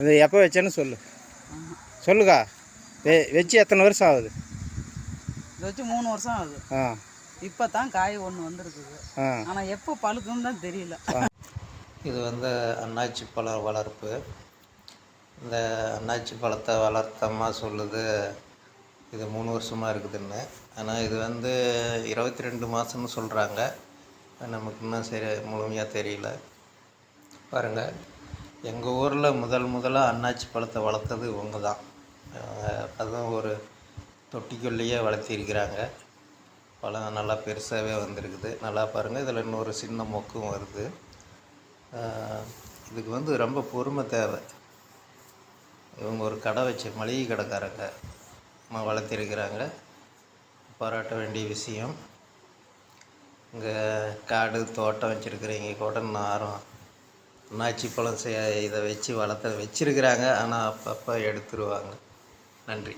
இது எப்போ வச்சேன்னு சொல்லு. சொல்லுக்கா. வெ வச்சு எத்தனை வருஷம் ஆகுது? இது வச்சு மூணு வருஷம் ஆகுது. ஆ. இப்போ தான் காய் ஒன்று வந்திருக்குது. ஆ. ஆனால் எப்போ பழுக்குன்னு தான் தெரியல. இது வந்து அன்னாச்சி பழ வளர்ப்பு. இந்த அன்னாச்சி பழத்தை வளர்த்தம்மா சொல்லுது இது மூணு வருஷமாக இருக்குதுன்னு. ஆனால் இது வந்து இருபத்தி ரெண்டு மாதம்னு சொல்கிறாங்க நமக்கு இன்னும் சரி முழுமையாக தெரியல. பாருங்கள் எங்கள் ஊரில் முதல் முதலாக அன்னாச்சி பழத்தை வளர்த்தது இவங்க தான் அதுவும் ஒரு தொட்டிக்குள்ளேயே வளர்த்திருக்கிறாங்க. பழம் நல்லா பெருசாகவே வந்திருக்குது. நல்லா பாருங்கள் இதில் இன்னொரு சின்ன மொக்கும் வருது. இதுக்கு வந்து ரொம்ப பொறுமை தேவை. இவங்க ஒரு கடை வச்சு மளிகை கடைக்காரங்க வளர்த்திருக்கிறாங்க. பாராட்ட வேண்டிய விஷயம் இங்கே காடு தோட்டம் வச்சுருக்கிறீங்க கூட நாரம் அன்னாச்சி பழம் இதை வச்சு வளர்த்த வச்சுருக்கிறாங்க. ஆனால் அப்பப்போ எடுத்துருவாங்க. நன்றி.